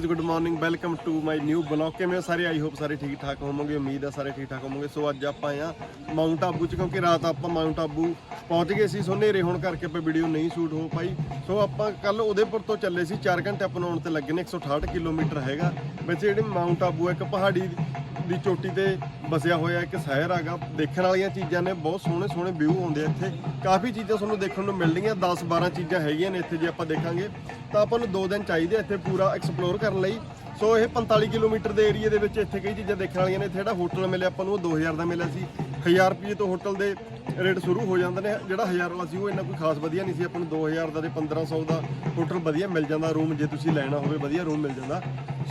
Guys good morning welcome to my new blog ਕਿਵੇਂ ਹੋ ਸਾਰੇ? ਆਈ ਹੋਪ ਸਾਰੇ ਠੀਕ ਠਾਕ ਹੋਵੋਗੇ। ਉਮੀਦ ਆ ਸਾਰੇ ਠੀਕ ਠਾਕ ਹੋਵੋਗੇ। ਸੋ ਅੱਜ ਆਪਾਂ ਆ ਮਾਊਂਟ ਆਬੂ ਚ, ਕਿਉਂਕਿ ਰਾਤ ਆਪਾਂ ਮਾਊਂਟ ਆਬੂ ਪਹੁੰਚ ਗਏ ਸੀ। ਸੋ ਹਨੇਰੇ ਹੋਣ ਕਰਕੇ ਆਪਾਂ ਵੀਡੀਓ ਨਹੀਂ ਸ਼ੂਟ ਹੋ ਪਾਈ। ਸੋ ਆਪਾਂ ਕੱਲ ਉਦੇਪੁਰ ਤੋਂ ਚੱਲੇ ਸੀ। 4 ਘੰਟੇ ਅਪਣਾਉਣ ਤੇ ਲੱਗੇ ਨੇ। 168 ਕਿਲੋਮੀਟਰ ਹੈਗਾ। ਵੈਸੇ ਜਿਹੜੀ ਮਾਊਂਟ ਆਬੂ ਹੈ, ਇੱਕ ਪਹਾੜੀ ਦੀ ਚੋਟੀ ਤੇ ਵਸਿਆ ਹੋਇਆ ਇੱਕ ਸ਼ਹਿਰ ਹੈਗਾ। ਦੇਖਣ ਵਾਲੀਆਂ ਚੀਜ਼ਾਂ ਨੇ, ਬਹੁਤ ਸੋਹਣੇ ਸੋਹਣੇ ਵਿਊ ਆਉਂਦੇ ਆ ਇੱਥੇ। ਕਾਫੀ ਚੀਜ਼ਾਂ ਤੁਹਾਨੂੰ ਦੇਖਣ ਨੂੰ ਮਿਲਣਗੀਆਂ 10 12 ਚੀਜ਼ਾਂ ਹੈਗੀਆਂ ਨੇ ਇੱਥੇ ਜੇ ਆਪਾਂ ਦੇਖਾਂਗੇ। ਤਾਂ ਆਪਾਂ ਨੂੰ 2 ਦਿਨ ਚਾਹੀਦੇ ਆ ਇੱਥੇ ਪੂਰਾ ਐਕਸਪਲੋਰ ਕਰਨ ਲਈ। ਸੋ ਇਹ 45 ਕਿਲੋਮੀਟਰ ਦੇ ਏਰੀਆ ਦੇ ਵਿੱਚ ਇੱਥੇ ਕਈ ਚੀਜ਼ਾਂ ਦੇਖਣ ਵਾਲੀਆਂ ਨੇ। ਇੱਥੇ ਜਿਹੜਾ ਹੋਟਲ ਮਿਲਿਆ ਆਪਾਂ ਨੂੰ, ਉਹ 2000 ਦਾ ਮਿਲਿਆ ਸੀ। 1000 ਰੁਪਏ ਤੋਂ ਹੋਟਲ ਦੇ ਰੇਟ ਸ਼ੁਰੂ ਹੋ ਜਾਂਦੇ ਨੇ। ਜਿਹੜਾ 1000 ਵਾਲਾ ਸੀ, ਉਹ ਇੰਨਾ ਕੋਈ ਖਾਸ ਵਧੀਆ ਨਹੀਂ ਸੀ। ਆਪਾਂ ਨੂੰ 2000 ਦਾ ਤੇ 1500 ਦਾ ਹੋਟਲ ਵਧੀਆ ਮਿਲ ਜਾਂਦਾ। ਰੂਮ ਜੇ ਤੁਸੀਂ ਲੈਣਾ ਹੋਵੇ, ਵਧੀਆ ਰੂਮ ਮਿਲ ਜਾਂਦਾ।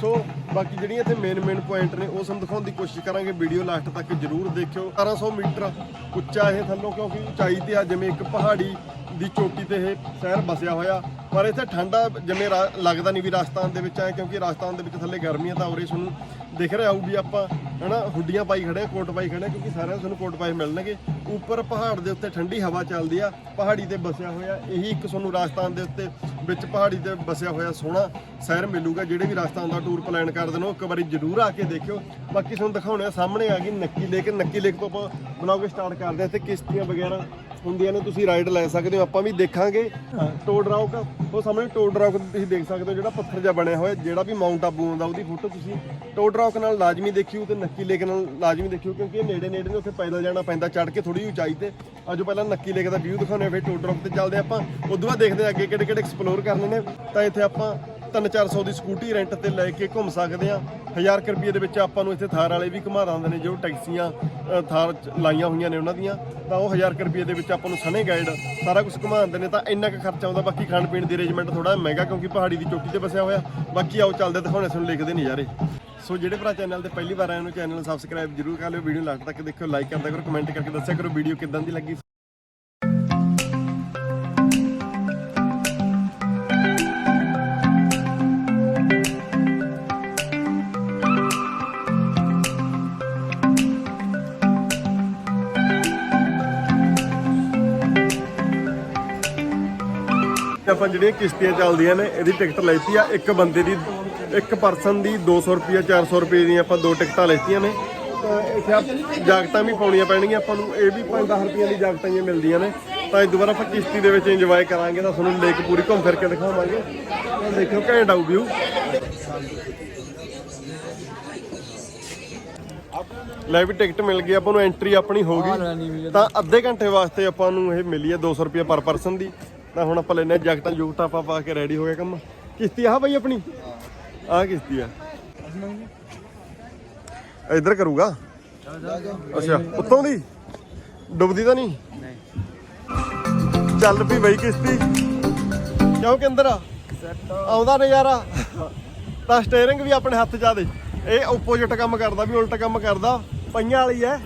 ਸੋ ਬਾਕੀ ਜਿਹੜੀਆਂ ਇੱਥੇ ਮੇਨ ਮੇਨ ਪੁਆਇੰਟ ਨੇ, ਉਹ ਸਾਨੂੰ ਦਿਖਾਉਣ ਦੀ ਕੋਸ਼ਿਸ਼ ਕਰਾਂਗੇ। ਵੀਡੀਓ ਲਾਸਟ ਤੱਕ ਜਰੂਰ ਦੇਖਿਓ। 1800 ਮੀਟਰ ਉੱਚਾ ਇਹ ਥੱਲੋਂ, ਕਿਉਂਕਿ ਉਚਾਈ ਤੇ ਆ ਜਿਵੇਂ ਇੱਕ ਪਹਾੜੀ ਦੀ ਚੋਟੀ ਤੇ ਇਹ ਸ਼ਹਿਰ ਬਸਿਆ ਹੋਇਆ। ਪਰ ਇੱਥੇ ਠੰਡਾ ਜਿਵੇਂ ਰਾ- ਲੱਗਦਾ ਨਹੀਂ ਵੀ ਰਾਜਸਥਾਨ ਦੇ ਵਿੱਚ ਆਏ, ਕਿਉਂਕਿ ਰਾਜਸਥਾਨ ਦੇ ਵਿੱਚ ਥੱਲੇ ਗਰਮੀਆਂ ਤਾਂ ਉਰੇ ਤੁਹਾਨੂੰ ਦਿਖ ਰਿਹਾ ਆਊ ਵੀ ਆਪਾਂ, ਹਨਾ, ਹੁੱਡੀਆਂ ਪਾਈ ਖੜੇ ਕੋਟ ਪਾਈ ਖੜੇ ਕਿਉਂਕਿ ਸਾਰਿਆਂ ਨੂੰ ਤੁਹਾਨੂੰ ਕੋਟ ਪਾਈ ਮਿਲਣਗੇ। ਉੱਪਰ ਪਹਾੜ ਦੇ ਉੱਤੇ ਠੰਡੀ ਹਵਾ ਚੱਲਦੀ ਆ, ਪਹਾੜੀ ਤੇ ਬਸਿਆ ਹੋਇਆ, ਇਹੀ ਇੱਕ ਸਾਨੂੰ ਰਾਜਸਥਾਨ ਦੇ ਉੱਤੇ ਵਿੱਚ ਪਹਾੜੀ ਤੇ ਬਸਿਆ ਹੋਇਆ ਸੋਹਣਾ ਸ਼ਹਿਰ ਮਿਲੂਗਾ, ਜਿਹੜੇ ਵੀ ਰਾਜਸਥਾਨ ਦਾ ਟੂਰ ਪਲਾਨ ਕਰਦੇ ਨੇ ਉਹ ਇੱਕ ਵਾਰੀ ਜ਼ਰੂਰ ਆ ਕੇ ਦੇਖਿਓ। ਬਾਕੀ ਤੁਹਾਨੂੰ ਦਿਖਾਉਣੇ ਆ, ਸਾਹਮਣੇ ਆ ਗਈ ਨੱਕੀ ਲੇਕ ਨੱਕੀ ਲੇਕ ਤੋਂ ਆਪਾਂ ਬਲੌਗ ਸਟਾਰਟ ਕਰਦੇ ਆ ਤੇ ਕਿਸ਼ਤੀਆਂ ਵਗੈਰਾ ਹੁੰਦੀਆਂ ਨੇ ਤੁਸੀਂ ਰਾਈਡ ਲੈ ਸਕਦੇ ਹੋ ਆਪਾਂ ਵੀ ਦੇਖਾਂਗੇ। ਟੋਡ ਰੌਕ ਉਹ ਸਾਹਮਣੇ ਟੋਡ ਰੌਕ ਤੁਸੀਂ ਦੇਖ ਸਕਦੇ ਹੋ ਜਿਹੜਾ ਪੱਥਰ ਜਿਹਾ ਬਣਿਆ ਹੋਇਆ ਜਿਹੜਾ ਵੀ ਮਾਊਂਟ ਆਬੂ ਆਉਂਦਾ ਉਹਦੀ ਫੋਟੋ ਤੁਸੀਂ ਟੋਡ ਰੌਕ ਨਾਲ ਲਾਜ਼ਮੀ ਦੇਖਿਓ ਤੇ ਨੱਕੀ ਲੇਕ ਨਾਲ ਲਾਜ਼ਮੀ ਦੇਖਿਓ ਕਿਉਂਕਿ ਇਹ ਨੇੜੇ ਨੇੜੇ ਨੇ ਉੱਥੇ ਪੈਦਲ ਜਾਣਾ ਪੈਂਦਾ ਚੜ ਕੇ ਥੋੜੀ ਉਚਾਈ ਤੇ। ਅੱਜ ਪਹਿਲਾਂ ਨੱਕੀ ਲੇਕ ਦਾ ਵਿਊ ਦਿਖਾਉਂਦੇ ਆ ਫਿਰ ਟੋਡ ਰੌਕ ਤੇ ਚੱਲਦੇ ਆਪਾਂ। ਉਦੋਂ ਬਾਅਦ ਦੇਖਦੇ ਆ ਅੱਗੇ ਕਿਹੜੇ ਕਿਹੜੇ ਐਕਸਪਲੋਰ ਕਰਨੇ ਨੇ। ਤਾਂ ਇੱਥੇ ਆਪਾਂ 3-400 ਦੀ ਸਕੂਟੀ ਰੈਂਟ ਤੇ ਲੈ ਕੇ ਘੁੰਮ ਸਕਦੇ ਆ 1000 ਕੁ ਰੁਪਏ ਦੇ ਵਿੱਚ ਆਪਾਂ ਨੂੰ ਇੱਥੇ ਥਾਰ ਵਾਲੇ ਵੀ ਘੁਮਾ ਦਿੰਦੇ ਨੇ, ਜੋ ਟੈਕਸੀਆਂ ਥਾਰ ਲਾਈਆਂ ਹੋਈਆਂ ਨੇ ਉਹਨਾਂ ਦੀਆਂ। ਤਾਂ ਉਹ 1000 ਕੁ ਰੁਪਏ ਦੇ ਵਿੱਚ ਆਪਾਂ ਨੂੰ ਸਣੇ ਗਾਈਡ ਸਾਰਾ ਕੁਝ ਘੁਮਾਉਂਦੇ ਨੇ। ਤਾਂ ਇੰਨਾ ਕੁ ਖਰਚਾ ਆਉਂਦਾ, ਬਾਕੀ ਖਾਣ ਪੀਣ ਦੀ ਅਰੇਂਜਮੈਂਟ ਥੋੜਾ ਮਹਿੰਗਾ, ਕਿਉਂਕਿ ਪਹਾੜੀ ਦੀ ਚੋਟੀ ਤੇ ਬਸਿਆ ਹੋਇਆ। ਬਾਕੀ ਆਓ ਚੱਲਦੇ ਦਿਖਾਉਣੇ, ਤੁਹਾਨੂੰ ਲਿਖਦੇ ਨਜ਼ਾਰੇ। ਸੋ ਜਿਹੜੇ ਭਰਾ ਚੈਨਲ ਤੇ ਪਹਿਲੀ ਵਾਰ ਆਏ ਨੂੰ ਚੈਨਲ ਸਬਸਕ੍ਰਾਈਬ ਜਰੂਰ ਕਰ ਲਿਓ। ਵੀਡੀਓ ਲਾਸਟ ਤੱਕ ਦੇਖਿਓ ਲਾਈਕ ਕਰਦਾ ਕਰੋ ਕਮੈਂਟ ਕਰਕੇ ਦੱਸਿਆ ਕਰੋ ਵੀਡੀਓ ਕਿਦਾਂ ਦੀ ਲੱਗੀ। ਤੇ ਆਪਾਂ ਜਿਹੜੀਆਂ ਕਿਸ਼ਤੀਆਂ ਚੱਲਦੀਆਂ ਨੇ, ਇਹਦੀ ਟਿਕਟ ਲੈਤੀ ਆ। ਇੱਕ ਬੰਦੇ ਦੀ, ਇੱਕ ਪਰਸਨ ਦੀ 200 ਰੁਪਏ 400 ਰੁਪਏ ਦੀਆਂ ਆਪਾਂ ਦੋ ਟਿਕਟਾਂ ਲੈਤੀਆਂ ਨੇ। ਤਾਂ ਇੱਥੇ ਆਪ ਜਾਕਟਾਂ ਵੀ ਪਾਉਣੀਆਂ ਪੈਣਗੀਆਂ, ਆਪਾਂ ਨੂੰ ਇਹ ਵੀ 5-10 ਰੁਪਏ ਦੀ ਜਾਕਟਾਂ ਹੀ ਮਿਲਦੀਆਂ ਨੇ। ਤਾਂ ਇਸ ਦੁਬਾਰਾ ਆਪਾਂ ਕਿਸ਼ਤੀ ਦੇ ਵਿੱਚ ਇੰਜੋਏ ਕਰਾਂਗੇ, ਤਾਂ ਤੁਹਾਨੂੰ ਲੇਕ ਪੂਰੀ ਘੁੰਮ ਫਿਰ ਕੇ ਦਿਖਾਵਾਂਗੇ। ਤਾਂ ਦੇਖੋ ਘੈਂਟ ਆਊ ਵਿਊ ਲੈ ਵੀ ਟਿਕਟ ਮਿਲ ਗਈ, ਆਪਾਂ ਨੂੰ ਐਂਟਰੀ ਆਪਣੀ ਹੋ ਗਈ। ਤਾਂ ਅੱਧੇ ਘੰਟੇ ਵਾਸਤੇ ਆਪਾਂ ਨੂੰ ਇਹ ਮਿਲੀ ਹੈ 200 ਰੁਪਏ ਪਰ ਪਰਸਨ ਦੀ। ਤਾਂ ਹੁਣ ਆਪਾਂ ਲੈਨੇ ਜੈਕਟਾਂ ਜੁਕਟਾਂ ਆਪਾਂ ਪਾ ਕੇ ਰੈਡੀ ਹੋ ਗਿਆ ਕੰਮ। ਕਿਸ਼ਤੀ ਆ ਬਈ ਆਪਣੀ? ਆਹ ਕਿਸ਼ਤੀ ਆ। ਇੱਧਰ ਕਰੂਗਾ? ਅੱਛਾ, ਉੱਤੋਂ ਦੀ? ਡੁੱਬਦੀ ਤਾਂ ਨਹੀਂ? ਚੱਲ ਵੀ ਬਈ ਕਿਸ਼ਤੀ। ਕਿਉਂ ਅੰਦਰ ਆ ਆਉਂਦਾ ਨਜ਼ਾਰਾ। ਤਾਂ ਸਟੀਅਰਿੰਗ ਵੀ ਆਪਣੇ ਹੱਥ 'ਚ ਇਹ ਆਪੋਜ਼ਿਟ ਕੰਮ ਕਰਦਾ, ਵੀ ਉਲਟ ਕੰਮ ਕਰਦਾ। ਪਈਆਂ ਵਾਲੀ ਐ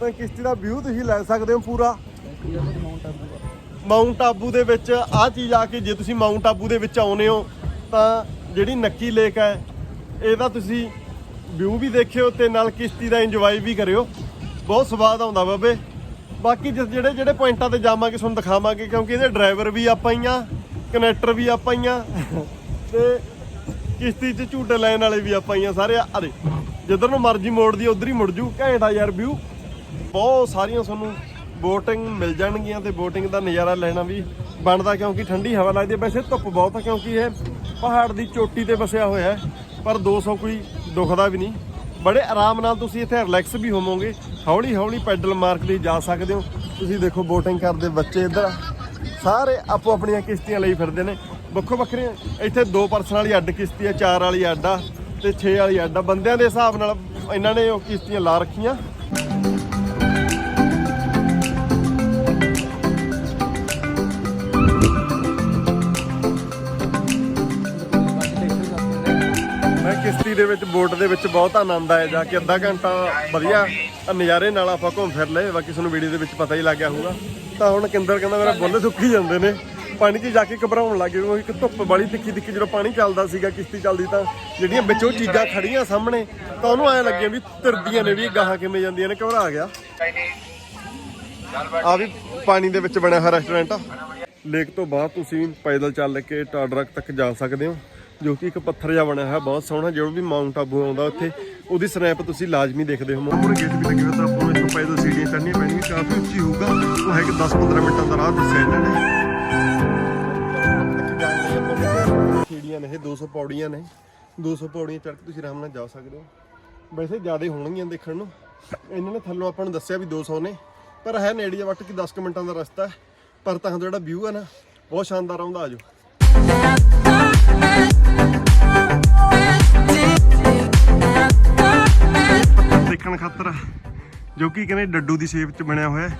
ਤਾਂ ਕਿਸ਼ਤੀ ਦਾ ਵਿਊ ਤੁਸੀਂ ਲੈ ਸਕਦੇ ਹੋ ਪੂਰਾ। ਮਾਊਂਟ ਆਬੂ ਦੇ ਵਿੱਚ ਆਹ ਚੀਜ਼ ਆ ਕੇ ਜੇ ਤੁਸੀਂ ਮਾਊਂਟ ਆਬੂ ਦੇ ਵਿੱਚ ਆਉਨੇ ਹੋ, ਤਾਂ ਜਿਹੜੀ ਨੱਕੀ ਲੇਕ ਹੈ, ਇਹਦਾ ਤੁਸੀਂ ਵਿਊ ਵੀ ਦੇਖਿਓ ਤੇ ਨਾਲ ਕਿਸ਼ਤੀ ਦਾ ਇੰਜੋਏ ਵੀ ਕਰਿਓ। ਬਹੁਤ ਸਵਾਦ ਆਉਂਦਾ ਬਾਬੇ। ਬਾਕੀ ਜਿਸ ਜਿਹੜੇ ਜਿਹੜੇ ਪੁਆਇੰਟਾਂ ਤੇ ਜਾਵਾਂਗੇ, ਤੁਹਾਨੂੰ ਦਿਖਾਵਾਂਗੇ, ਕਿਉਂਕਿ ਇਹਦੇ ਡਰਾਈਵਰ ਵੀ ਆਪਾਂ ਹੀ ਆ ਕਨੈਕਟਰ ਵੀ ਆਪਾਂ ਹੀ ਆ ਤੇ ਕਿਸ਼ਤੀ 'ਚ ਝੂਟੇ ਲੈਣ ਵਾਲੇ ਵੀ ਆਪਾਂ ਹੀ ਆ ਸਾਰੇ। ਅਰੇ ਜਿੱਧਰ ਨੂੰ ਮਰਜ਼ੀ ਮੋੜਦੀ ਉਧਰ ਹੀ ਮੁੜ ਜੂ। ਘੈਂਟ ਆ ਯਾਰ ਵਿਊ। ਬਹੁਤ ਸਾਰੀਆਂ ਤੁਹਾਨੂੰ ਬੋਟਿੰਗ ਮਿਲ ਜਾਣਗੀਆਂ ਤੇ ਬੋਟਿੰਗ ਦਾ ਨਜ਼ਾਰਾ ਲੈਣਾ ਵੀ ਬਣਦਾ ਕਿਉਂਕਿ ਠੰਡੀ ਹਵਾ ਲੱਗਦੀ ਹੈ। ਵੈਸੇ ਧੁੱਪ ਬਹੁਤ ਆ ਕਿਉਂਕਿ ਇਹ ਪਹਾੜ ਦੀ ਚੋਟੀ ਤੇ ਵਸਿਆ ਹੋਇਆ ਹੈ, ਪਰ 200 ਕੋਈ ਦੁਖਦਾ ਵੀ ਨਹੀਂ। ਬੜੇ ਆਰਾਮ ਨਾਲ ਤੁਸੀਂ ਇੱਥੇ ਰਿਲੈਕਸ ਵੀ ਹੋਵੋਗੇ। ਹੌਲੀ ਹੌਲੀ ਪੈਡਲ ਮਾਰ ਕੇ ਜਾ ਸਕਦੇ ਹੋ। ਤੁਸੀਂ ਦੇਖੋ ਬੋਟਿੰਗ ਕਰਦੇ ਬੱਚੇ ਇੱਧਰ। ਸਾਰੇ ਆਪੋ ਆਪਣੀਆਂ ਕਿਸ਼ਤੀਆਂ ਲਈ ਫਿਰਦੇ ਨੇ। ਵੱਖੋ ਵੱਖਰੀਆਂ ਇੱਥੇ ਦੋ ਪਰਸਨ ਵਾਲੀ ਅੱਡ ਕਿਸ਼ਤੀ ਆ ਚਾਰ ਵਾਲੀ ਅੱਡ ਆ ਤੇ 6 ਵਾਲੀ ਅੱਡ ਆ। ਬੰਦਿਆਂ ਦੇ ਹਿਸਾਬ ਨਾਲ ਇਹਨਾਂ ਨੇ ਉਹ ਕਿਸ਼ਤੀਆਂ ਲਾ ਰੱਖੀਆਂ। ਮੈਂ ਦੇ ਵਿੱਚ ਬੋਟ ਦੇ ਵਿੱਚ ਬਹੁਤ ਆਨੰਦ ਆਇਆ ਜਾ ਕੇ। ਅੱਧਾ ਘੰਟਾ ਵਧੀਆ ਨਜ਼ਾਰੇ ਨਾਲ ਆਪਾਂ ਘੁੰਮ ਫਿਰ ਲਏ। ਬਾਕੀ ਤੁਹਾਨੂੰ ਵੀਡੀਓ ਦੇ ਵਿੱਚ ਪਤਾ ਹੀ ਲੱਗ ਗਿਆ ਹੋਊਗਾ। ਤਾਂ ਹੁਣ ਕਿੰਦਰ ਕਹਿੰਦਾ ਮੇਰਾ ਬੁੱਲ ਸੁੱਕੀ ਜਾਂਦੇ ਨੇ। ਪਾਣੀ 'ਚ ਜਾ ਕੇ ਘਬਰਾਉਣ ਲੱਗ ਗਏ। ਕਿਉਂਕਿ ਧੁੱਪ ਬੜੀ ਤਿੱਖੀ ਤਿੱਖੀ ਜਦੋਂ ਪਾਣੀ ਚੱਲਦਾ ਸੀਗਾ, ਕਿਸ਼ਤੀ ਚੱਲਦੀ ਤਾਂ, ਜਿਹੜੀਆਂ ਵਿੱਚੋਂ ਚੀਜ਼ਾਂ ਖੜੀਆਂ ਸਾਹਮਣੇ, ਤਾਂ ਉਹਨੂੰ ਐਂ ਲੱਗਿਆ ਵੀ ਤੁਰਦੀਆਂ ਨੇ ਵੀ ਗਾਹਾਂ ਕਿਵੇਂ ਜਾਂਦੀਆਂ ਨੇ। ਘਬਰਾ ਗਿਆ। ਆ ਵੀ ਪਾਣੀ ਦੇ ਵਿੱਚ ਬਣਿਆ ਹੋਇਆ ਰੈਸਟੋਰੈਂਟ ਆ। ਲੇਕ ਤੋਂ ਬਾਅਦ ਤੁਸੀਂ ਪੈਦਲ ਚੱਲ ਕੇ ਟਾਡਰਕ ਤੱਕ ਜਾ ਸਕਦੇ ਹੋ। ਜੋ ਕਿ ਇੱਕ ਪੱਥਰ ਜਿਹਾ ਬਣਿਆ ਹੋਇਆ, ਬਹੁਤ ਸੋਹਣਾ, ਜਿਹੜਾ ਵੀ ਮਾਊਂਟ ਆਬੂ ਆਉਂਦਾ ਉੱਥੇ, ਉਹਦੀ ਸਨੈਪ ਤੁਸੀਂ ਲਾਜ਼ਮੀ ਦੇਖਦੇ ਹੋ। ਮੋਰ ਗੇਟ ਵੀ ਲੱਗੇ ਤਾਂ ਆਪਾਂ ਨੂੰ ਪੈਦਲ ਸੀੜੀਆਂ ਚੜ੍ਹਨੀਆਂ ਪੈਣਗੀਆਂ, ਕਾਫੀ ਉੱਚੀ ਹੋਊਗਾ। ਉਹ ਹੈ ਕਿ 10-15 ਮਿੰਟਾਂ ਦਾ ਰਾਹ ਦੱਸਿਆ ਇਹਨਾਂ ਨੇ। ਸੀੜੀਆਂ ਨੇ ਇਹ 200 ਪੌੜੀਆਂ ਨੇ। 200 ਪੌੜੀਆਂ ਚੜ੍ਹ ਕੇ ਤੁਸੀਂ ਆਰਾਮ ਨਾਲ ਜਾ ਸਕਦੇ ਹੋ। ਵੈਸੇ ਜ਼ਿਆਦਾ ਹੋਣਗੀਆਂ ਦੇਖਣ ਨੂੰ। ਇਹਨਾਂ ਨੇ ਥੱਲੋਂ ਆਪਾਂ ਨੂੰ ਦੱਸਿਆ ਵੀ 200 ਨੇ, ਪਰ ਹੈ ਨੇੜੇ ਜਿਹਾ ਵੱਟ ਕਿ 10 ਕੁ ਮਿੰਟਾਂ ਦਾ ਰਸਤਾ ਹੈ। ਪਰ ਤਾਂ ਜਿਹੜਾ ਵਿਊ ਹੈ ਨਾ, ਬਹੁਤ ਸ਼ਾਨਦਾਰ ਆਉਂਦਾ ਆਜੋ ਪੱਥਰ ਦੇਖਣ ਖਾਤਰ, ਜੋ ਕਿ ਕਹਿੰਦੇ ਡੱਡੂ ਦੀ ਸ਼ੇਪ 'ਚ ਬਣਿਆ ਹੋਇਆ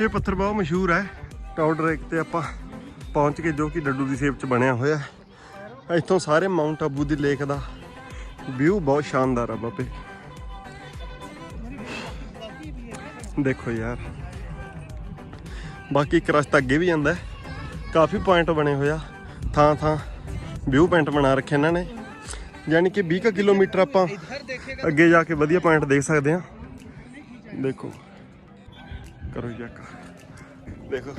ਇਹ ਪੱਥਰ ਬਹੁਤ ਮਸ਼ਹੂਰ ਹੈ। ਟਾਊਡਰੇਕ ਤੇ ਆਪਾਂ ਪਹੁੰਚ ਕੇ ਜੋ ਕਿ ਡੱਡੂ ਦੀ ਸ਼ੇਪ 'ਚ ਬਣਿਆ ਹੋਇਆ ਇੱਥੋਂ ਸਾਰੇ ਮਾਊਂਟ ਆਬੂ ਦੀ ਲੇਕ ਦਾ ਵਿਊ ਬਹੁਤ ਸ਼ਾਨਦਾਰ ਆ ਬਾਬੇ। ਦੇਖੋ ਯਾਰ। ਬਾਕੀ ਇੱਕ ਰਸਤਾ ਅੱਗੇ ਵੀ ਜਾਂਦਾ ਕਾਫੀ ਪੁਆਇੰਟ ਬਣੇ ਹੋਇਆ ਥਾਂ ਥਾਂ ਵਿਊ ਪੁਆਇੰਟ ਬਣਾ ਰੱਖੇ ਇਹਨਾਂ ਨੇ। ਯਾਨੀ ਕਿ 20 ਕੁ ਕਿਲੋਮੀਟਰ ਆਪਾਂ ਅੱਗੇ ਜਾ ਕੇ ਵਧੀਆ ਪੁਆਇੰਟ ਦੇਖ ਸਕਦੇ ਹਾਂ। ਦੇਖੋ। ਕਰੋ ਚੈੱਕ ਦੇਖੋ,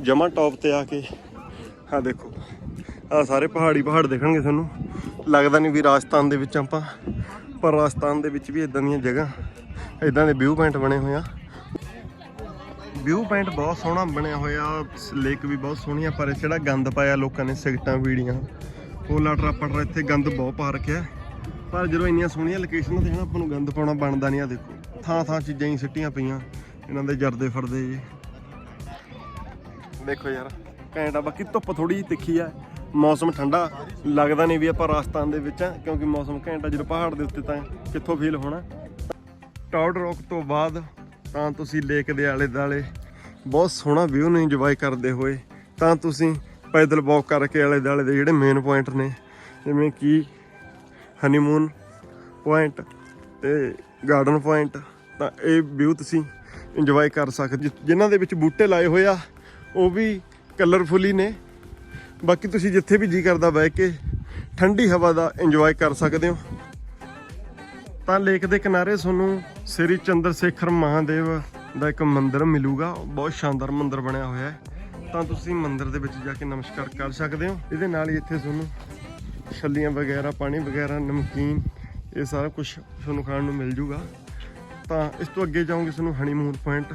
ਜਮਾ ਟੌਪ ਤੇ ਆ ਕੇ। ਆ ਦੇਖੋ। ਆ ਸਾਰੇ ਪਹਾੜੀ ਪਹਾੜ ਦੇਖਣਗੇ ਤੁਹਾਨੂੰ। ਲੱਗਦਾ ਨਹੀਂ ਵੀ ਰਾਜਸਥਾਨ ਦੇ ਵਿੱਚ ਆਪਾਂ, ਪਰ ਰਾਜਸਥਾਨ ਦੇ ਵਿੱਚ ਵੀ ਇਦਾਂ ਦੀਆਂ ਜਗ੍ਹਾ ਇਦਾਂ ਦੇ ਵਿਊ ਪੁਆਇੰਟ ਬਣੇ ਹੋਏ ਆ। ਵਿਊ ਪੁਆਇੰਟ ਬਹੁਤ ਸੋਹਣਾ ਬਣਿਆ ਹੋਇਆ ਲੇਕ ਵੀ ਬਹੁਤ ਸੋਹਣੀ ਆ, ਪਰ ਜਿਹੜਾ ਗੰਦ ਪਾਇਆ ਲੋਕਾਂ ਨੇ ਸਿਗਟਾਂ ਵੀੜੀਆਂ ਕੋਲਾ ਪਟਰਾ ਇੱਥੇ ਗੰਦ ਬਹੁਤ ਪਾ ਰੱਖਿਆ। ਪਰ ਜਦੋਂ ਇੰਨੀਆਂ ਸੋਹਣੀਆਂ ਲੋਕੇਸ਼ਨਾਂ ਤੇ ਹਨਾ, ਆਪਾਂ ਨੂੰ ਗੰਦ ਪਾਉਣਾ ਬਣਦਾ ਨਹੀਂ ਆ, ਦੇਖੋ। ਥਾਂ ਥਾਂ ਚੀਜ਼ਾਂ ਹੀ ਸਿੱਟੀਆਂ ਪਈਆਂ, ਇਹਨਾਂ ਦੇ ਜਰਦੇ ਫਰਦੇ ਜੀ। ਦੇਖੋ ਯਾਰ, ਘੈਂਟ ਬਾਕੀ ਧੁੱਪ ਥੋੜੀ ਜਿਹੀ ਤਿੱਖੀ ਆ, ਮੌਸਮ ਠੰਡਾ, ਲੱਗਦਾ ਨਹੀਂ ਵੀ ਆਪਾਂ ਰਾਜਸਥਾਨ ਦੇ ਵਿੱਚ ਆ, ਕਿਉਂਕਿ ਮੌਸਮ ਘੈਂਟ ਜਦੋਂ ਪਹਾੜ ਦੇ ਉੱਤੇ ਤਾਂ ਕਿੱਥੋਂ ਫੀਲ ਹੋਣਾ। ਟਾਊਡ ਰੌਕ ਤੋਂ ਬਾਅਦ ਤਾਂ ਤੁਸੀਂ ਲੇਕ ਦੇ ਆਲੇ ਦਾਲੇ ਬਹੁਤ ਸੋਹਣਾ ਵਿਊ ਨੂੰ ਇੰਜੋਏ ਕਰਦੇ ਹੋਏ, ਤਾਂ ਤੁਸੀਂ ਪੈਦਲ ਵਾਕ ਕਰਕੇ ਆਲੇ ਦਾਲੇ ਦੇ ਜਿਹੜੇ ਮੇਨ ਪੁਆਇੰਟ ਨੇ, ਜਿਵੇਂ ਕਿ ਹਨੀਮੂਨ ਪੁਆਇੰਟ ਤੇ ਗਾਰਡਨ ਪੁਆਇੰਟ ਤਾਂ ਇਹ ਵਿਊ ਤੁਸੀਂ ਇੰਜੋਏ ਕਰ ਸਕਦੇ ਜਿ- ਜਿਨ੍ਹਾਂ ਦੇ ਵਿੱਚ ਬੂਟੇ ਲਾਏ ਹੋਏ ਆ, ਉਹ ਵੀ ਕਲਰਫੁਲੀ ਨੇ। ਬਾਕੀ ਤੁਸੀਂ ਜਿੱਥੇ ਵੀ ਜੀ ਕਰਦਾ ਬਹਿ ਕੇ ਠੰਡੀ ਹਵਾ ਦਾ ਇੰਜੋਏ ਕਰ ਸਕਦੇ ਹੋ। ਤਾਂ ਲੇਕ ਦੇ ਕਿਨਾਰੇ ਤੁਹਾਨੂੰ ਸ੍ਰੀ ਚੰਦਰ ਸ਼ੇਖਰ ਮਹਾਦੇਵ ਦਾ ਇੱਕ ਮੰਦਿਰ ਮਿਲੂਗਾ। ਬਹੁਤ ਸ਼ਾਨਦਾਰ ਮੰਦਿਰ ਬਣਿਆ ਹੋਇਆ ਹੈ। ਤਾਂ ਤੁਸੀਂ ਮੰਦਿਰ ਦੇ ਵਿੱਚ ਜਾ ਕੇ ਨਮਸਕਾਰ ਕਰ ਸਕਦੇ ਹੋ। ਇਹਦੇ ਨਾਲ ਹੀ ਇੱਥੇ ਤੁਹਾਨੂੰ ਛੱਲੀਆਂ ਵਗੈਰਾ, ਪਾਣੀ ਵਗੈਰਾ, ਨਮਕੀਨ, ਇਹ ਸਾਰਾ ਕੁਝ ਤੁਹਾਨੂੰ ਖਾਣ ਨੂੰ ਮਿਲ ਜੂਗਾ। ਤਾਂ ਇਸ ਤੋਂ ਅੱਗੇ ਜਾਓਗੇ, ਤੁਹਾਨੂੰ ਹਨੀਮੂਨ ਪੁਆਇੰਟ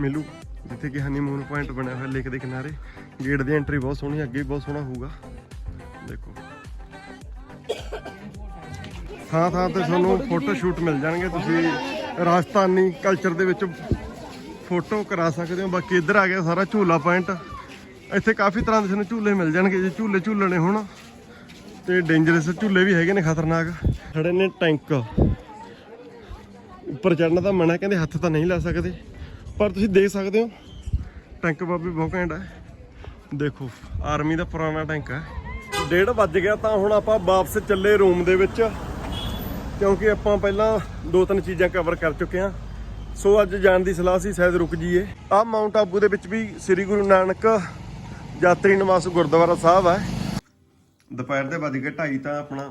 ਮਿਲੂ, ਜਿੱਥੇ ਕਿ ਹਨੀਮੂਨ ਪੁਆਇੰਟ ਬਣਿਆ ਹੋਇਆ ਲੇਕ ਦੇ ਕਿਨਾਰੇ। ਗੇਟ ਦੀ ਐਂਟਰੀ ਬਹੁਤ ਸੋਹਣੀ ਅੱਗੇ ਵੀ ਬਹੁਤ ਸੋਹਣਾ ਹੋਊਗਾ। ਥਾਂ ਥਾਂ ਤੇ ਤੁਹਾਨੂੰ ਫੋਟੋ ਸ਼ੂਟ ਮਿਲ ਜਾਣਗੇ। ਤੁਸੀਂ ਰਾਜਸਥਾਨੀ ਕਲਚਰ ਦੇ ਵਿੱਚ ਫੋਟੋ ਕਰਾ ਸਕਦੇ ਹੋ। ਬਾਕੀ ਇੱਧਰ ਆ ਗਿਆ ਸਾਰਾ ਝੂਲਾ ਪੁਆਇੰਟ ਇੱਥੇ ਕਾਫੀ ਤਰ੍ਹਾਂ ਦੇ ਤੁਹਾਨੂੰ ਝੂਲੇ ਮਿਲ ਜਾਣਗੇ। ਜੇ ਝੂਲੇ ਝੂਲਣੇ ਹੋਣ, ਤੇ ਡੇਂਜਰਸ ਝੂਲੇ ਵੀ ਹੈਗੇ ਨੇ, ਖਤਰਨਾਕ। ਖੜੇ ਨੇ ਟੈਂਕ ਉੱਪਰ ਚੜਨ ਦਾ ਮਨਾ, ਕਹਿੰਦੇ ਹੱਥ ਤਾਂ ਨਹੀਂ ਲਾ ਸਕਦੇ। ਪਰ ਤੁਸੀਂ ਦੇਖ ਸਕਦੇ ਹੋ ਟੈਂਕ ਬਾਬੀ ਬਹੁਤ ਘੈਂਟ ਹੈ ਦੇਖੋ ਆਰਮੀ ਦਾ ਪੁਰਾਣਾ ਟੈਂਕ ਹੈ ਡੇਢ ਵੱਜ ਗਿਆ ਤਾਂ ਹੁਣ ਆਪਾਂ ਵਾਪਸ ਚੱਲੇ ਰੂਮ ਦੇ ਵਿੱਚ। ਕਿਉਂਕਿ ਆਪਾਂ ਪਹਿਲਾਂ ਦੋ ਤਿੰਨ ਚੀਜ਼ਾਂ ਕਵਰ ਕਰ ਚੁੱਕੇ ਹਾਂ। ਸੋ ਅੱਜ ਜਾਣ ਦੀ ਸਲਾਹ ਸੀ, ਸ਼ਾਇਦ ਰੁਕ ਜਾਈਏ। ਆ ਮਾਊਂਟ ਆਬੂ ਦੇ ਵਿੱਚ ਵੀ ਸ੍ਰੀ ਗੁਰੂ ਨਾਨਕ ਯਾਤਰੀ ਨਿਵਾਸ ਗੁਰਦੁਆਰਾ ਸਾਹਿਬ ਹੈ ਦੁਪਹਿਰ ਦੇ ਵੱਜ ਗਏ 2:30 ਤਾਂ ਆਪਣਾ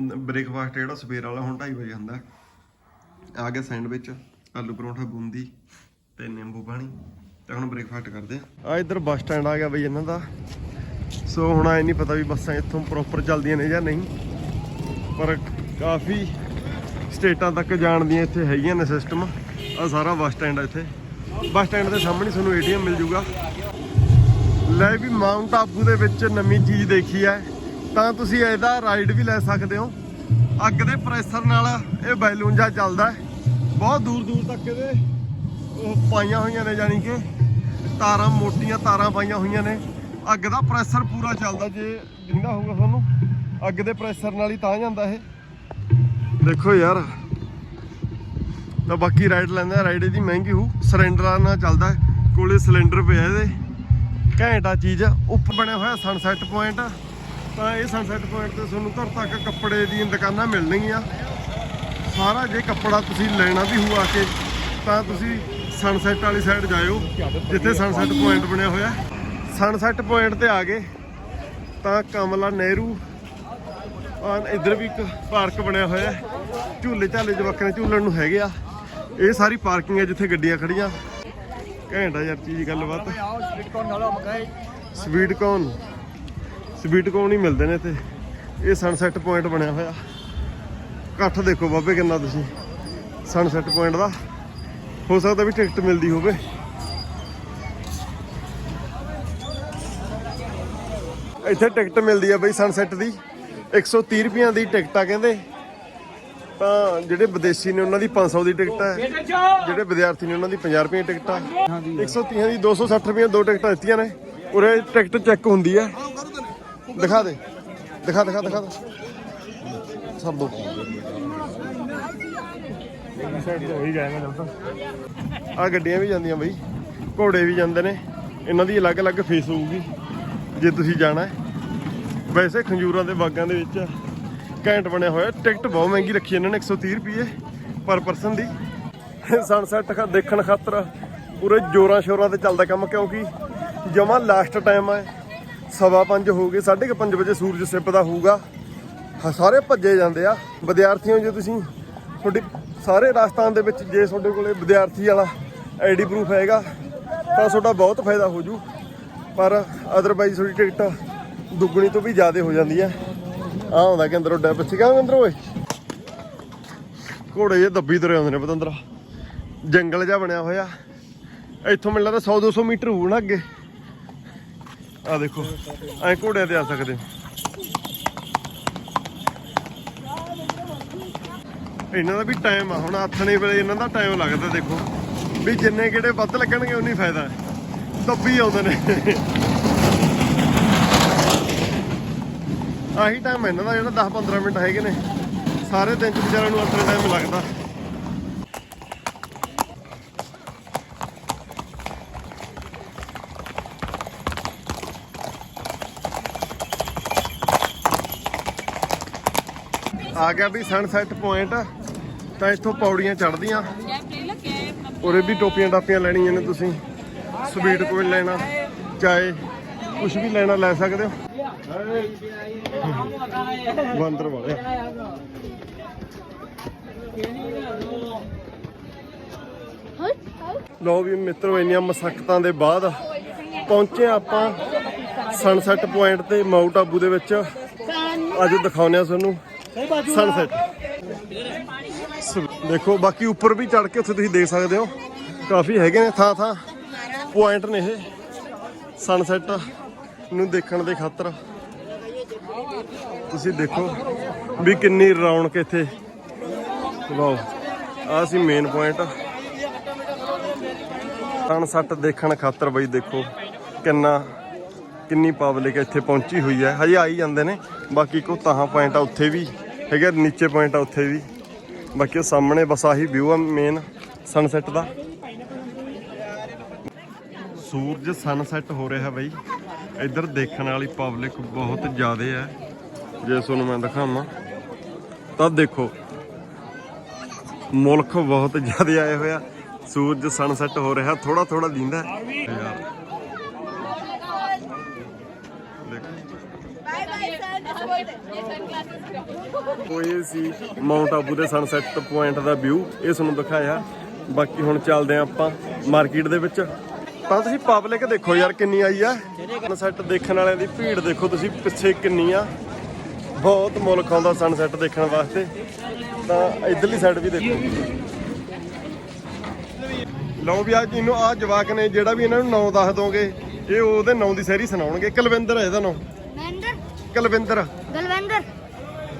ਬ੍ਰੇਕਫਾਸਟ ਜਿਹੜਾ ਸਵੇਰ ਵਾਲਾ ਹੁਣ 2:30 ਵਜੇ ਹੁੰਦਾ। ਆ ਗਿਆ ਸੈਂਡਵਿਚ ਆਲੂ ਪਰੌਂਠਾ, ਬੂੰਦੀ ਤੇ ਨਿੰਬੂ ਪਾਣੀ ਤੇ ਹੁਣ ਬ੍ਰੇਕਫਾਸਟ ਕਰਦੇ ਆ ਆ ਇੱਧਰ ਬੱਸ ਸਟੈਂਡ ਆ ਗਿਆ ਬਈ ਇਹਨਾਂ ਦਾ। ਸੋ ਹੁਣ ਐ ਨਹੀਂ ਪਤਾ ਵੀ ਬੱਸਾਂ ਇੱਥੋਂ ਪ੍ਰੋਪਰ ਚੱਲਦੀਆਂ ਨੇ ਜਾਂ ਨਹੀਂ। ਪਰ ਕਾਫੀ ਸਟੇਟਾਂ ਤੱਕ ਜਾਣ ਦੀਆਂ ਇੱਥੇ ਹੈਗੀਆਂ ਨੇ ਸਿਸਟਮ ਆ ਸਾਰਾ ਬੱਸ ਸਟੈਂਡ ਆ ਇੱਥੇ। ਬੱਸ ਸਟੈਂਡ ਦੇ ਸਾਹਮਣੇ ਤੁਹਾਨੂੰ ਏਟੀਐਮ ਮਿਲ ਜੂਗਾ। ਲੈ ਵੀ ਮਾਊਂਟ ਆਬੂ ਦੇ ਵਿੱਚ ਨਵੀਂ ਚੀਜ਼ ਦੇਖੀ ਹੈ ਤਾਂ ਤੁਸੀਂ ਇਹਦਾ ਰਾਈਡ ਵੀ ਲੈ ਸਕਦੇ ਹੋ। ਅੱਗ ਦੇ ਪ੍ਰੈਸ਼ਰ ਨਾਲ ਇਹ ਬੈਲੂਨ ਜਿਹਾ ਚੱਲਦਾ ਬਹੁਤ ਦੂਰ ਦੂਰ ਤੱਕ ਇਹਦੇ ਉਹ ਪਾਈਆਂ ਹੋਈਆਂ ਨੇ ਯਾਨੀ ਕਿ ਤਾਰਾਂ, ਮੋਟੀਆਂ ਤਾਰਾਂ ਪਾਈਆਂ ਹੋਈਆਂ ਨੇ। ਅੱਗ ਦਾ ਪ੍ਰੈਸ਼ਰ ਪੂਰਾ ਚੱਲਦਾ। ਜੇ ਜਿੰਦਾ ਹੋਊਗਾ ਤੁਹਾਨੂੰ, ਅੱਗ ਦੇ ਪ੍ਰੈਸ਼ਰ ਨਾਲ ਹੀ ਤਾਂ ਜਾਂਦਾ ਇਹ। ਦੇਖੋ ਯਾਰ। ਤਾਂ ਬਾਕੀ ਰਾਈਡ ਲੈਂਦਾ ਰਾਈਡ ਇਹਦੀ ਮਹਿੰਗੀ ਹੋ ਸਿਲੰਡਰਾਂ ਨਾਲ ਚੱਲਦਾ ਕੋਲੇ ਸਿਲੰਡਰ ਪਿਆ ਇਹਦੇ। ਘੈਂਟਾ ਚੀਜ਼ ਉੱਪਰ ਬਣਿਆ ਹੋਇਆ ਸਨਸੈਟ ਪੁਆਇੰਟ ਤਾਂ ਇਹ ਸਨਸੈਟ ਪੁਆਇੰਟ ਤੇ ਤੁਹਾਨੂੰ ਘਰ ਤੱਕ ਕੱਪੜੇ ਦੀਆਂ ਦੁਕਾਨਾਂ ਮਿਲਣਗੀਆਂ। ਸਾਰਾ ਜੇ ਕੱਪੜਾ ਤੁਸੀਂ ਲੈਣਾ ਵੀ ਹੋ ਆ ਕੇ, ਤਾਂ ਤੁਸੀਂ ਸਨਸੈਟ ਵਾਲੀ ਸਾਈਡ ਜਾਇਓ, ਜਿੱਥੇ ਸਨਸੈਟ ਪੁਆਇੰਟ ਬਣਿਆ ਹੋਇਆ। ਸਨਸੈਟ ਪੁਆਇੰਟ ਤੇ ਆ ਗਏ। ਤਾਂ ਕਮਲਾ ਨਹਿਰੂ ਆਨ ਇੱਧਰ ਵੀ ਇੱਕ ਪਾਰਕ ਬਣਿਆ ਹੋਇਆ ਹੈ। ਝੂਲੇ ਝਾਲੇ ਜਵਾਕਾਂ ਝੂਲਣ ਨੂੰ ਹੈਗੇ ਆ। ਇਹ ਸਾਰੀ ਪਾਰਕਿੰਗ ਹੈ ਜਿੱਥੇ ਗੱਡੀਆਂ ਖੜੀਆਂ ਘੈਂਟਾ ਯਾਰ ਚੀਜ਼ ਗੱਲਬਾਤ। ਸਵੀਟ ਕੌਨ ਸਵੀਟ ਕੌਨ ਹੀ ਮਿਲਦੇ ਨੇ ਇੱਥੇ। ਇਹ ਸਨਸੈਟ ਪੁਆਇੰਟ ਬਣਿਆ ਹੋਇਆ। ਇਕੱਠ ਦੇਖੋ ਬਾਬੇ ਕਿੰਨਾ ਤੁਸੀਂ। ਸਨਸੈਟ ਪੁਆਇੰਟ ਦਾ। ਹੋ ਸਕਦਾ ਵੀ ਟਿਕਟ ਮਿਲਦੀ ਹੋਵੇ। ਇੱਥੇ ਟਿਕਟ ਮਿਲਦੀ ਆ ਬਈ ਸਨਸੈਟ ਦੀ। 130 ਰੁਪਈਆਂ ਦੀ ਟਿਕਟ ਆ ਕਹਿੰਦੇ। ਤਾਂ ਜਿਹੜੇ ਵਿਦੇਸ਼ੀ ਨੇ ਉਹਨਾਂ ਦੀ 500 ਦੀ ਟਿਕਟ ਹੈ। ਜਿਹੜੇ ਵਿਦਿਆਰਥੀ ਨੇ ਉਹਨਾਂ ਦੀ 50 ਰੁਪਏ ਦੀ ਟਿਕਟ। ਆ 130 ਦੀ 260 ਰੁਪਏ ਦੋ ਟਿਕਟਾਂ ਦਿੱਤੀਆਂ ਨੇ। ਉਰੇ ਟਿਕਟ ਚੈੱਕ ਹੁੰਦੀ ਆ। ਦਿਖਾ ਦੇ। ਦਿਖਾ ਦਿਖਾ ਦਿਖਾ ਦੇ। ਸਭ ਦੋ। ਆ ਗੱਡੀਆਂ ਵੀ ਜਾਂਦੀਆਂ ਬਈ। ਘੋੜੇ ਵੀ ਜਾਂਦੇ ਨੇ। ਇਹਨਾਂ ਦੀ ਅਲੱਗ-ਅਲੱਗ ਫੀਸ ਹੋਊਗੀ। ਜੇ ਤੁਸੀਂ ਜਾਣਾ ਹੈ। ਵੈਸੇ ਖੰਜੂਰਾਂ ਦੇ ਬਾਗਾਂ ਦੇ ਵਿੱਚ ਘੈਂਟ ਬਣਿਆ ਹੋਇਆ। ਟਿਕਟ ਬਹੁਤ ਮਹਿੰਗੀ ਰੱਖੀ ਇਹਨਾਂ ਨੇ 130 ਰੁਪਏ ਪਰ ਪਰਸਨ ਦੀ। ਸਨਸੈਟ ਦੇਖਣ ਖਾਤਰ ਪੂਰੇ ਜੋਰਾਂ ਸ਼ੋਰਾਂ ਤੇ ਚੱਲਦਾ ਕੰਮ, ਕਿਉਂਕਿ ਜਮਾ ਲਾਸਟ ਟਾਈਮ ਹੈ ਸਵਾ ਪੰਜ ਹੋ ਗਏ 5:30 ਵਜੇ ਸੂਰਜ ਸਿੱਪਦਾ ਹੋਊਗਾ। ਸਾਰੇ ਭੱਜੇ ਜਾਂਦੇ ਆ। ਵਿਦਿਆਰਥੀਆਂ ਜੇ ਤੁਸੀਂ ਤੁਹਾਡੀ ਸਾਰੇ ਰਾਜਸਥਾਨ ਦੇ ਵਿੱਚ, ਜੇ ਤੁਹਾਡੇ ਕੋਲੇ ਵਿਦਿਆਰਥੀ ਵਾਲਾ ਆਈਡੀ ਪ੍ਰੂਫ ਹੈਗਾ, ਤਾਂ ਤੁਹਾਡਾ ਬਹੁਤ ਫਾਇਦਾ ਹੋ ਜੂ। ਪਰ ਅਦਰਵਾਈਜ਼ ਤੁਹਾਡੀ ਟਿਕਟ ਦੁੱਗਣੀ ਤੋਂ ਵੀ ਜ਼ਿਆਦਾ ਹੋ ਜਾਂਦੀ ਹੈ ਆ ਹੁੰਦਾ ਕਿ ਅੰਦਰੋਂ ਡੱਬ ਸੀਗਾ ਅੰਦਰ ਓਏ? ਘੋੜੇ ਜੇ ਦੱਬੀ ਤੁਰੇ ਆਉਂਦੇ ਨੇ ਪਤੰਦਰਾ। ਜੰਗਲ ਜਿਹਾ ਬਣਿਆ ਹੋਇਆ। ਇੱਥੋਂ ਮੈਨੂੰ ਲੱਗਦਾ 100 200 ਮੀਟਰ ਹੋਊ ਅੱਗੇ। ਆ ਦੇਖੋ, ਐ ਘੋੜਿਆਂ ਤੇ ਆ ਸਕਦੇ ਇਹਨਾਂ ਦਾ ਵੀ ਟਾਈਮ ਆ। ਹੁਣ ਆਥਣੇ ਵੇਲੇ ਇਹਨਾਂ ਦਾ ਟਾਈਮ ਲੱਗਦਾ, ਦੇਖੋ। ਵੀ ਜਿੰਨੇ ਕਿਹੜੇ ਵੱਧ ਲੱਗਣਗੇ, ਉਨੀ ਫਾਇਦਾ। ਹੈ ਦੱਬੀ ਆਉਂਦੇ ਨੇ। ਆਹੀ ਟਾਈਮ ਇਹਨਾਂ ਦਾ ਜਿਹੜਾ 10 15 ਮਿੰਟ ਹੈਗੇ ਨੇ। ਸਾਰੇ ਦਿਨ ਚ ਵਿਚਾਰਿਆਂ ਨੂੰ ਆਪਣੇ ਟਾਈਮ ਲੱਗਦਾ। ਆ ਗਿਆ ਵੀ ਸਨਸੈਟ ਪੁਆਇੰਟ ਤਾਂ ਇੱਥੋਂ ਪੌੜੀਆਂ ਚੜ੍ਹਦੀਆਂ। ਉਰੇ ਵੀ ਟੋਪੀਆਂ ਟਾਪੀਆਂ ਲੈਣੀਆਂ ਨੇ ਤੁਸੀਂ। ਸਵੀਟ ਕੋਈ ਲੈਣਾ, ਚਾਹੇ ਕੁਝ ਵੀ ਲੈਣਾ ਲੈ ਸਕਦੇ ਹੋ। ਬੰਦਰ ਵਾਲੇ ਲੋ ਵੀ ਮਿੱਤਰੋ, ਇੰਨੀਆਂ ਮਸਕਤਾਂ ਦੇ ਬਾਅਦ ਪਹੁੰਚੇ ਆਪਾਂ ਸਨਸੈਟ ਪੁਆਇੰਟ ਤੇ ਮਾਊਂਟ ਆਬੂ ਦੇ ਵਿੱਚ। ਅੱਜ ਦਿਖਾਉਂਦੇ ਆ ਤੁਹਾਨੂੰ ਸਨਸੈਟ ਦੇਖੋ, ਬਾਕੀ ਉੱਪਰ ਵੀ ਚੜ ਕੇ ਉੱਥੇ ਤੁਸੀਂ ਦੇਖ ਸਕਦੇ ਹੋ। ਕਾਫੀ ਹੈਗੇ ਨੇ ਥਾਂ ਥਾਂ ਪੁਆਇੰਟ ਨੇ ਇਹ। ਸਨਸੈਟ ਨੂੰ ਦੇਖਣ ਦੇ ਖਾਤਰ। ਤੁਸੀਂ ਦੇਖੋ ਵੀ ਕਿੰਨੀ ਰੌਣਕ ਇੱਥੇ। ਵਾਓ ਆ ਸੀ ਮੇਨ ਪੁਆਇੰਟ ਸਨਸੈਟ ਦੇਖਣ ਖਾਤਰ ਬਈ ਦੇਖੋ ਕਿੰਨਾ, ਕਿੰਨੀ ਪਬਲਿਕ ਇੱਥੇ ਪਹੁੰਚੀ ਹੋਈ ਹੈ। ਹਜੇ ਆਈ ਜਾਂਦੇ ਨੇ, ਬਾਕੀ ਕੋ ਤਾਹਾਂ ਪੁਆਇੰਟ ਆ ਉੱਥੇ ਵੀ ਹੈਗਾ, ਨੀਚੇ ਪੁਆਇੰਟ ਆ ਉੱਥੇ ਵੀ। ਬਾਕੀ ਉਹ ਸਾਹਮਣੇ ਬਸ ਆਹੀ ਵਿਊ ਆ ਮੇਨ ਸਨਸੈਟ ਦਾ। ਸੂਰਜ ਸਨਸੈਟ ਹੋ ਰਿਹਾ ਬਈ। ਇੱਧਰ ਦੇਖਣ ਵਾਲੀ ਪਬਲਿਕ ਬਹੁਤ ਜ਼ਿਆਦਾ ਹੈ। ਜੇ ਤੁਹਾਨੂੰ ਮੈਂ ਦਿਖਾਵਾਂ, ਤਾਂ ਦੇਖੋ, ਮੁਲਕ ਬਹੁਤ ਜ਼ਿਆਦਾ ਆਏ ਹੋਇਆ ਸੂਰਜ ਸਨਸੈਟ ਹੋ ਰਿਹਾ ਥੋੜਾ ਥੋੜਾ ਦਿੰਦਾ। ਯਾਰ ਕੋਈ ਸੀ ਮਾਊਂਟ ਆਬੂ ਦੇ ਸਨਸੈਟ ਪੁਆਇੰਟ ਦਾ ਵਿਊ ਇਹ ਤੁਹਾਨੂੰ ਦਿਖਾਇਆ। ਬਾਕੀ ਹੁਣ ਚੱਲਦੇ ਆ ਆਪਾਂ ਮਾਰਕੀਟ ਦੇ ਵਿੱਚ। ਤਾਂ ਤੁਸੀਂ ਪਬਲਿਕ ਦੇਖੋ ਯਾਰ ਕਿੰਨੀ ਆਈ ਆ। ਸਨਸੈਟ ਦੇਖਣ ਵਾਲਿਆਂ ਦੀ ਭੀੜ ਦੇਖੋ ਤੁਸੀਂ, ਪਿੱਛੇ ਕਿੰਨੀ ਆ। ਬਹੁਤ ਮੁਲਕ ਆਉਂਦਾ ਸਨਸੈਟ ਦੇਖਣ ਵਾਸਤੇ ਤਾਂ ਇਧਰਲੀ ਸਾਈਡ ਵੀ ਦੇਖੋ ਲਓ ਵੀ ਅੱਜ ਇਹਨੂੰ ਆ ਜਵਾਕ ਨੇ ਜਿਹੜਾ ਵੀ ਇਹਨਾਂ ਨੂੰ ਨਾਂ ਦੱਸ ਦੋਗੇ ਇਹ ਉਹਦੇ ਨਾਂ ਦੀ ਸਹਿਰੀ ਸੁਣਾਉਣਗੇ ਕੁਲਵਿੰਦਰ ਹੈ ਇਹਦਾ ਨਾਂ महेंद्र ਕੁਲਵਿੰਦਰ गलवेंद्र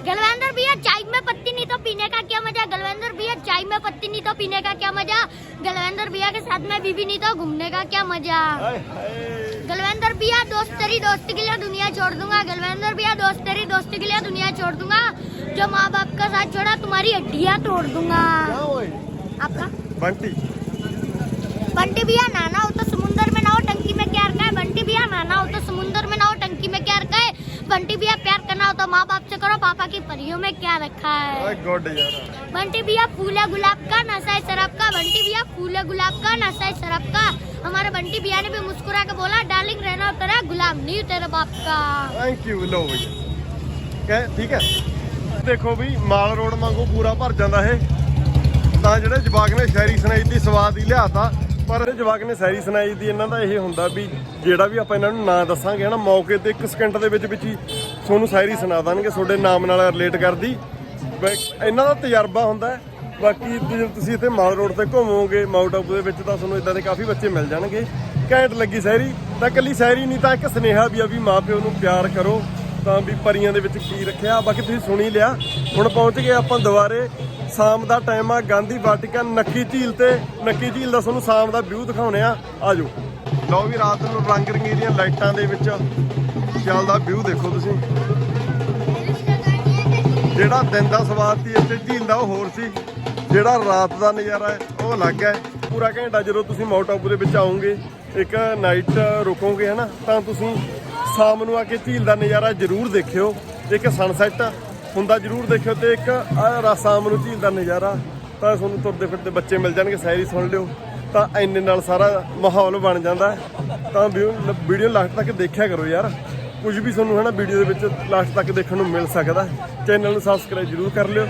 गलवेंद्र भैया चाय में पत्ती नहीं तो पीने का क्या मजा गलवेंद्र भैया चाय में पत्ती नहीं तो पीने का क्या मजा गलवेंद्र भैया के साथ में बीवी नहीं तो घूमने का क्या मजा ਹਾਏ ਹਾਏ गलवेंद्र भैया दोस्त तेरी दोस्ती के लिए दुनिया छोड़ दूँगा। गलवेंद्र भैया दोस्त तेरी दोस्ती के लिए दुनिया छोड़ दूँगा। जो माँ बाप का साथ छोड़ा तुम्हारी हड्डिया तोड़ दूँगा। आपका? बंटी। बंटी भैया नाना हो तो समुंदर में ना हो टंकी में क्या रखा है? बंटी भैया नाना हो तो समुंदर में ना हो टंकी में क्या रखा है? बंटी भैया प्यार करना हो तो माँ बाप से करो पापा की परियों में क्या रखा है ਓਏ ਗੁੱਡ ਯਾਰ बंटी भैया फूल है गुलाब का नशा है शराब का बंटी भैया फूल है गुलाब का नशा है शराब का हमारे बंटी भैया ने भी मुस्कुरा के बोला डार्लिंग रहना तेरा गुलाम नहीं तेरे बाप का ਥੈਂਕ ਯੂ ਲੋ ਬਈ ਕਹੇ ਠੀਕ ਹੈ ਦੇਖੋ ਵੀ ਮਾਲ ਰੋਡ ਵਾਂਗੂ ਪੂਰਾ ਭਰ ਜਾਂਦਾ ਇਹ ਤਾਂ ਜਿਹੜੇ ਜਵਾਕ ਨੇ ਸ਼ਾਇਰੀ ਸੁਣਾਈ ਦੀ ਸਵਾਦ ਹੀ ਲਿਆਤਾ ਪਰ ਜਵਾਕ ਨੇ ਸ਼ਾਇਰੀ ਸੁਣਾਈ ਦੀ, ਇਹਨਾਂ ਦਾ ਇਹ ਹੁੰਦਾ ਵੀ ਜਿਹੜਾ ਵੀ ਆਪਾਂ ਇਹਨਾਂ ਨੂੰ ਨਾਂ ਦੱਸਾਂਗੇ ਨਾ ਮੌਕੇ ਤੇ 1 ਸਕਿੰਟ ਦੇ ਵਿੱਚ ਵਿੱਚ ਹੀ ਤੁਹਾਨੂੰ ਸ਼ਾਇਰੀ ਸੁਣਾ ਦੇਣਗੇ, ਤੁਹਾਡੇ ਨਾਮ ਨਾਲ ਰਿਲੇਟ ਕਰਦੀ। ਬਈ, ਇਹਨਾਂ ਦਾ ਤਜਰਬਾ ਹੁੰਦਾ ਬਾਕੀ ਜੇ ਤੁਸੀਂ ਇੱਥੇ ਮਾਲ ਰੋਡ ਤੇ ਘੁੰਮੋਗੇ, ਮਾਊਂਟ ਆਬੂ ਦੇ ਵਿੱਚ ਤਾਂ ਤੁਹਾਨੂੰ ਇਦਾਂ ਦੇ ਕਾਫੀ ਬੱਚੇ ਮਿਲ ਜਾਣਗੇ। ਘੈਂਟ ਲੱਗੀ ਸ਼ਾਇਰੀ ਤਾਂ ਇਕੱਲੀ ਸ਼ਾਇਰੀ ਨਹੀਂ, ਤਾਂ ਇੱਕ ਸੁਨੇਹਾ ਵੀ ਆ ਵੀ ਮਾਪਿਓ ਨੂੰ ਪਿਆਰ ਕਰੋ। ਤਾਂ ਵੀ ਪਰੀਆਂ ਦੇ ਵਿੱਚ ਕੀ ਰੱਖਿਆ। ਬਾਕੀ ਤੁਸੀਂ ਸੁਣੀ ਲਿਆ। ਹੁਣ ਪਹੁੰਚ ਗਏ ਆਪਾਂ ਦੁਬਾਰੇ। ਸ਼ਾਮ ਦਾ ਟਾਈਮ ਆ, ਗਾਂਧੀ ਵਾਟਿਕਾ ਨੱਕੀ ਝੀਲ ਤੇ, ਨੱਕੀ ਝੀਲ ਦਾ ਤੁਹਾਨੂੰ ਸ਼ਾਮ ਦਾ ਵਿਊ ਦਿਖਾਉਣੇ ਆ। ਆਜੋ। ਲਓ ਵੀ ਰਾਤ ਨੂੰ ਰੰਗ ਰੰਗੀਲੀਆਂ ਲਾਈਟਾਂ ਦੇ ਵਿੱਚ ਚੱਲਦਾ ਵਿਊ ਦੇਖੋ ਤੁਸੀਂ। ਜਿਹੜਾ ਦਿਨ ਦਾ ਸਵਾਦ ਸੀ, ਇੱਥੇ ਝੀਲ ਦਾ ਉਹ ਹੋਰ ਸੀ। ਜਿਹੜਾ ਰਾਤ ਦਾ ਨਜ਼ਾਰਾ ਹੈ, ਉਹ ਅਲੱਗ ਹੈ। ਪੂਰਾ ਘੰਟਾ ਜਦੋਂ ਤੁਸੀਂ ਮਾਊਂਟ ਆਬੂ ਦੇ ਵਿੱਚ ਆਓਗੇ, ਇੱਕ ਨਾਈਟ ਰੁਕੋਗੇ, ਹਨਾ, ਤਾਂ ਤੁਸੀਂ ਸ਼ਾਮ ਨੂੰ ਆ ਕੇ ਝੀਲ ਦਾ ਨਜ਼ਾਰਾ ਜ਼ਰੂਰ ਦੇਖਿਓ। ਇੱਕ ਸਨਸੈਟ ਹੁੰਦਾ ਜ਼ਰੂਰ ਦੇਖਿਓ ਤੇ ਇੱਕ ਆਹ ਰਾ ਨੂੰ ਝੀਲ ਦਾ ਨਜ਼ਾਰਾ, ਤਾਂ ਤੁਹਾਨੂੰ ਤੁਰਦੇ ਫਿਰਦੇ ਬੱਚੇ ਮਿਲ ਜਾਣਗੇ, ਸ਼ਾਇਰੀ ਸੁਣ ਲਿਓ। ਤਾਂ ਇੰਨੇ ਨਾਲ ਸਾਰਾ ਮਾਹੌਲ ਬਣ ਜਾਂਦਾ ਤਾਂ ਵੀਡੀਓ ਲਾਸਟ ਤੱਕ ਦੇਖਿਆ ਕਰੋ ਯਾਰ। ਕੁਝ ਵੀ ਤੁਹਾਨੂੰ ਹੈ ਨਾ ਵੀਡੀਓ ਦੇ ਵਿੱਚ ਲਾਸਟ ਤੱਕ ਦੇਖਣ ਨੂੰ ਮਿਲ ਸਕਦਾ ਚੈਨਲ ਨੂੰ ਸਬਸਕ੍ਰਾਈਬ ਜ਼ਰੂਰ ਕਰ ਲਿਓ।